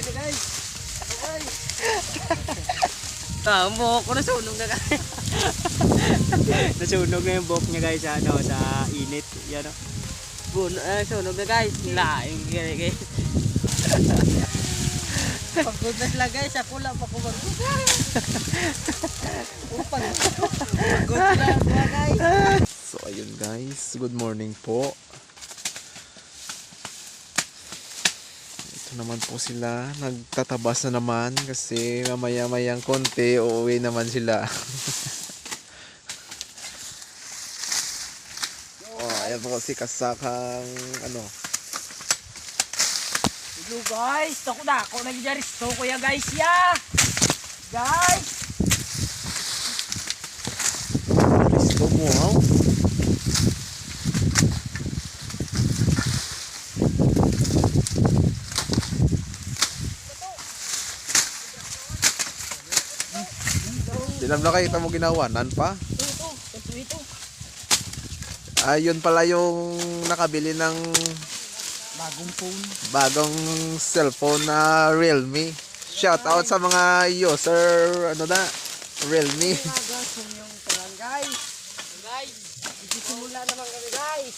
Uwi na guys. Okay. Tamo ko nasunog na guys. nasunog na yung buhok niya guys sa ano sa init. Yan o. Bun, eh, sunog na guys. Laing kaya guys. Pagod na sila guys. Ako lang pa kumagod. Upang. Pagod na guys. So ayun guys, good morning po. Ito naman po sila, nagtatabas na naman kasi mamaya-mayang konti uuwi naman sila. oh, ayan po si Kasakang ano, Hello guys. Tako na ako nagjaris to kuya guys ya. Guys. Risto mo wow. Dilam na kayo mo ginawanan pa. Ito ito. Ito ito. Ayun pala yung nakabili ng Bagong phone. bagong cellphone na Realme. Shout out sa mga user ano na Realme. Guys. Guys. Simula naman kami guys.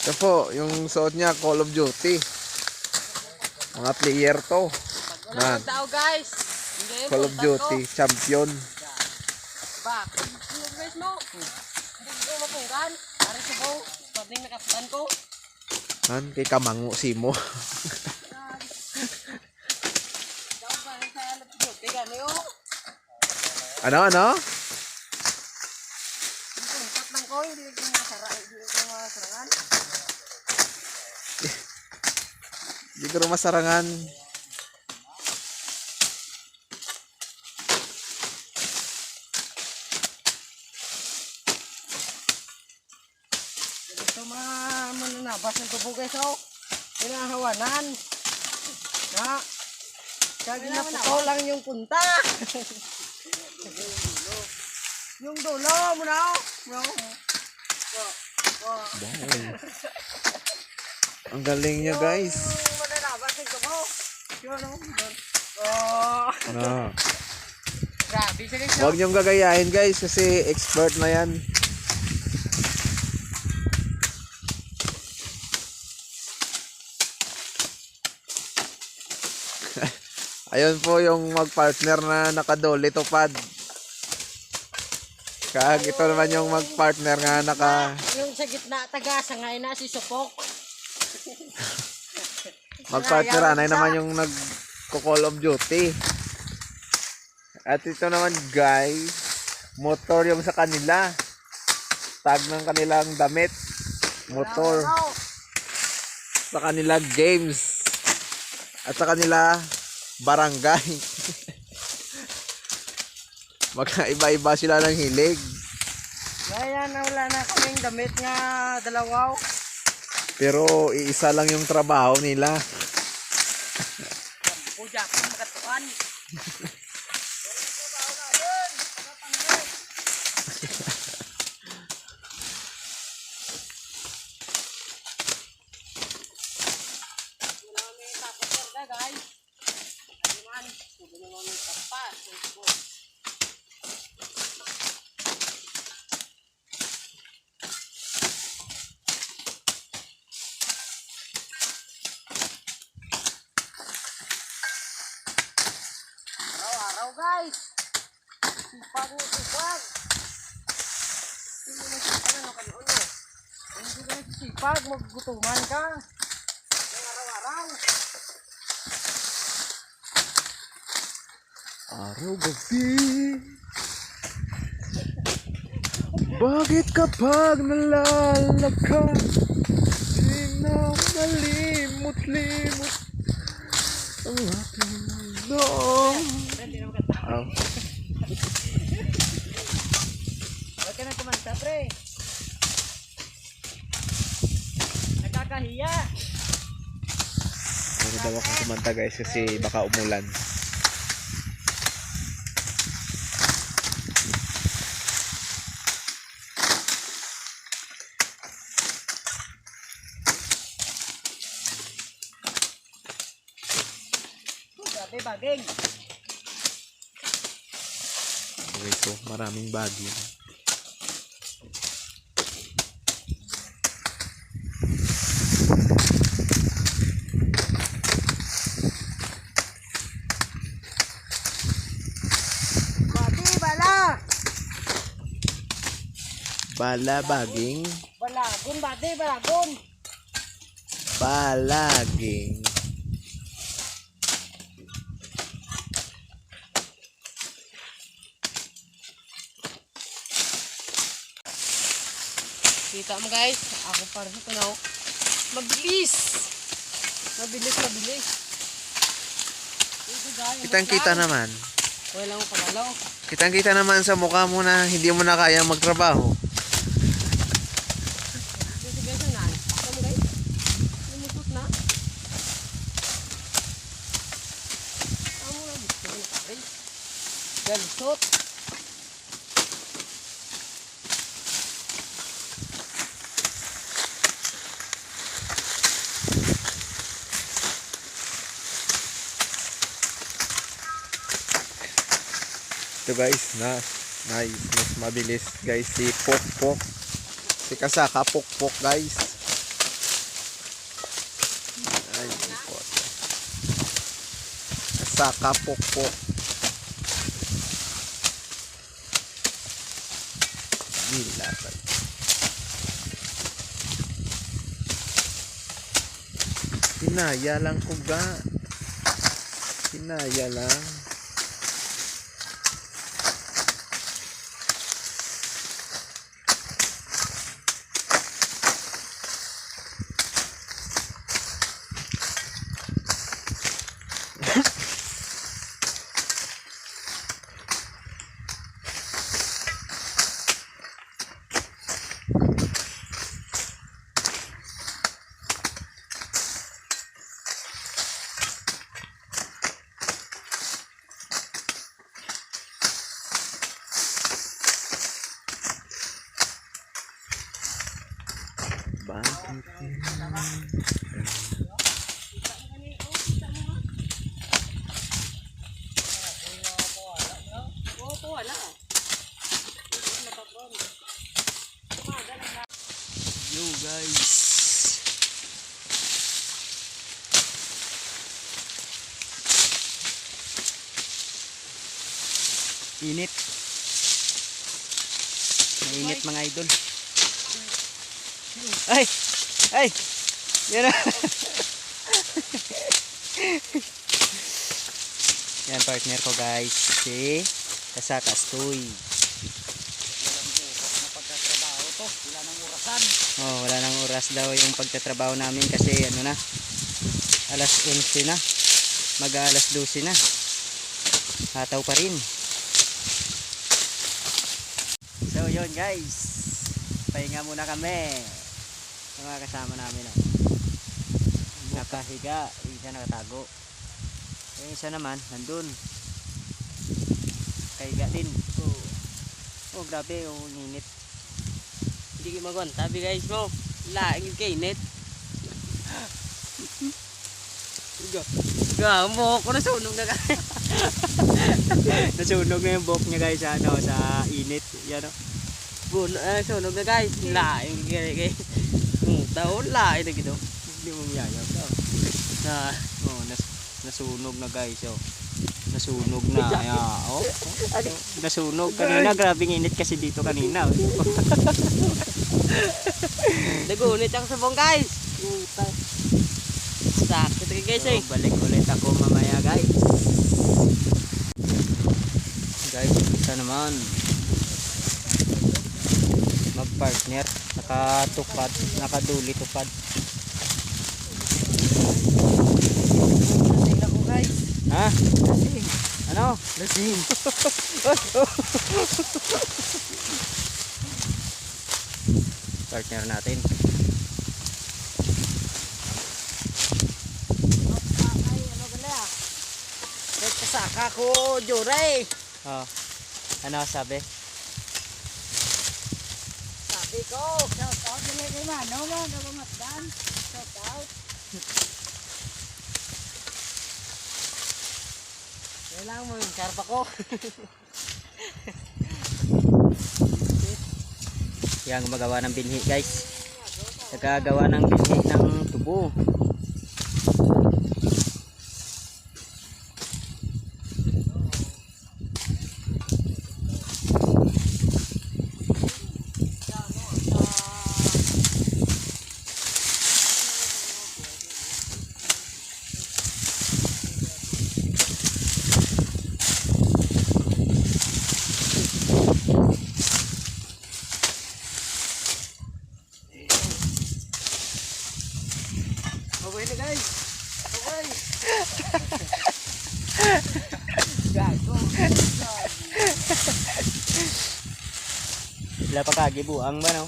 Ito po, yung suot niya Call of Duty. Mga player to. Kang tao guys. Call of Duty champion. Ba, yung guys mo. Hindi ko. Para sa. Pwedeng nakasutan ko. Han kay Kamango. Tiga niyo. ano ano? Hindi ko masarangan. Hindi ko masarangan. Ito mga mananabas ng tubo guys oh. Pinahawanan. Na. Kaya na puto lang yung punta. yung dulo mo na oh. Wow. Ang galing niya guys. Oh. Oh. Ano? Grabe. Huwag niyong gagayahin guys kasi expert na yan. Ayun po yung magpartner na nakadole tupad. Kag ito naman yung magpartner nga naka Yung sa gitna tagasa nga na si Supok. magpartner anay naman yung nag Call of Duty. At ito naman guys, motor yung sa kanila. Tag ng kanilang damit. Motor sa kanila games. At sa kanila barangay. Magkaiba-iba sila ng hilig. Kaya na wala na kaming damit nga dalawaw. Pero iisa lang yung trabaho nila. Puja ko makatuan. guys. Ayun, subo na namin tapas. Araw-araw guys. Mo sipag. Hindi mo sipag ano ka noon eh. Hindi ka sipag, maggutuman ka. Yung araw-araw. Araw gabi Bakit kapag nalalakad Di na malimot-limot Ang aking mundo Hindi naman kata. Aw, Huwag ka na kumanta, pre. Nakakahiya. Ano daw akong kumanta guys kasi baka umulan Babe, baging. Okay, so maraming bagay. Bala baging. Balagon, bati, balagon! Balaging. Kita mo guys, ako para sa tanaw. Mabilis! Mabilis, mabilis. Ito guys, Kitang kita naman. Wala mo pagalaw. Kitang kita naman sa mukha mo na hindi mo na kaya magtrabaho. Dito guys, ang naan. Kita mo guys. Lumusot na. Amo na gusto mo na pare. Galusot. Ito guys, na nice, mas mabilis guys si Pok Pok. Si Kasaka Pok Pok guys. Ay, po. Kasaka Pok Pok. Gila ba? Hinaya lang ko ga. Hinaya lang. Yo guys. Init. Mainit mga idol. Ay! Ay! Yan na. Yan partner ko guys. Si Kasakas Toy. Oh, wala nang oras daw yung pagtatrabaho namin kasi ano na. Alas 11 na. Mag alas 12 na. Hataw pa rin. So yun guys. Pahinga muna kami. Yung mga kasama namin oh. Nakahiga, isa nakatago. Yung isa naman nandun. Kahiga din. Oh, oh grabe yung init. Hindi kayo magwan. Tabi guys mo. Laing yung kainit. Gamo ko nasunog na guys. Nasunog na yung buhok niya guys sa ano sa init. Yan oh. Bun, ah, sunog na guys. Laing guys. Hmm, tao laing na gito. Hindi mo miyayaw daw. Na, Oh, nas nasunog na guys oh. Nasunog na. Ayan, oh. Nasunog kanina, grabing init kasi dito kanina. oh. nagunit ako sa bong guys. Sakit ka guys eh. So, balik ulit ako mamaya guys. Guys, isa naman. Mag-partner. Nakatupad. Nakaduli tupad. Lasing ako guys. Ha? Lasing. Ano? Lasing. Partner natin. Kasaka ko, Joray. Oh. Ano sabi? Sabi ko, Mano, Mano, Matdan. Shout out. Kailangan mo yung karpa ko. Yan gumagawa ng binhi guys. Nagagawa ng binhi ng tubo. Okay na guys. Okay. Sila pa kagibuang ba no?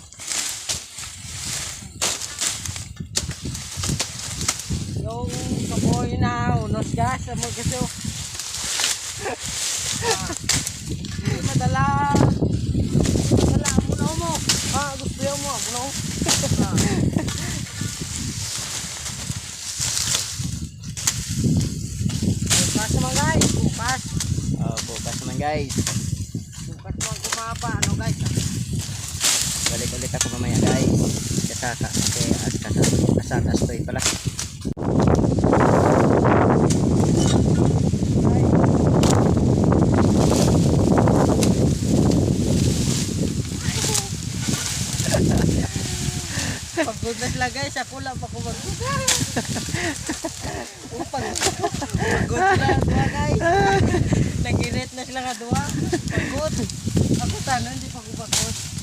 Yung kaboy na unos gas gaso. Ah, Hindi madala. Madala mo na mo. Ha, gusto mo mo mo. Bukas naman guys, bukas. Oh, bukas naman guys. Bukas naman kumapa, ano guys. Balik ulit ako mamaya guys. Kasaka. Kasi as kasa. Asat astoy pala. Pagod na sila guys, ako lang pa kumagod. Upag. Pagod sila dua guys. Naginit na sila nga dua. Pagod. Ako tano, hindi pa ko pagod.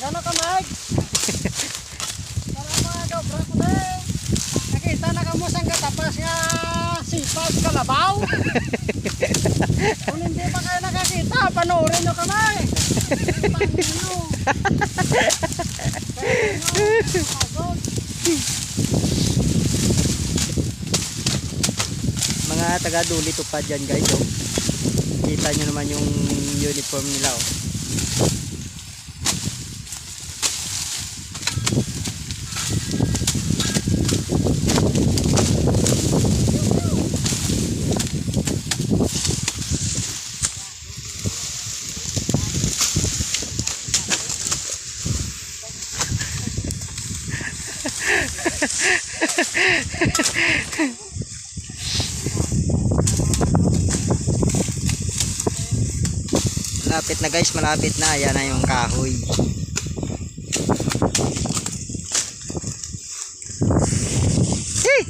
Gano'n ka, Mike? Para mga dobra ko na eh. Nakita na ka mo sa katapas nga sipag kalabaw. Kung hindi pa kayo nakakita, panoorin nyo nyo, pagod. Mga taga Duli Tupad dyan guys oh. Kita nyo naman yung uniform nila oh. Malapit na guys, malapit na. Ayan na yung kahoy. Hey!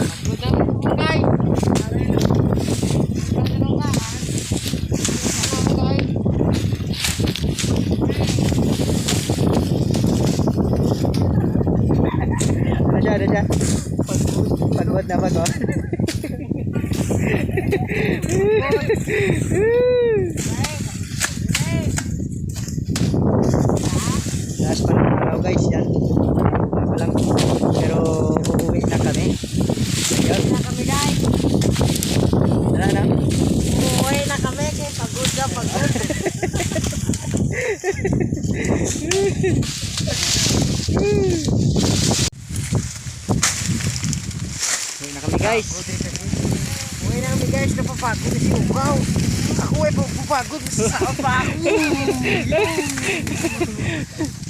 Pagod na mo kamay. Pare na. Pagod na ka, ha? Ano mo guys? Ano siya, ano siya? Pagod na pagod. Last pa ng araw guys, yan. Wala pa lang. Pero uuwi na kami. Ayun, na kami guys. tara na. Umuwi na kami kaya pagod na pagod. Uwi na kami guys. Umuwi na kami napapagod na si Ukaw. Ako ay papapagod na sa ako.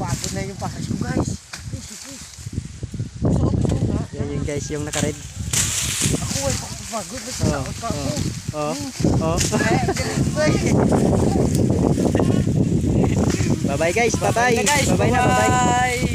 Pagod na yung pakas ko guys. Yan yung guys, yung naka-red. Ako ay papapagod na sa Oh, ako. Oh, oh. Eh, ganito eh. Bye-bye guys, bye-bye. Bye-bye na. Bye-bye.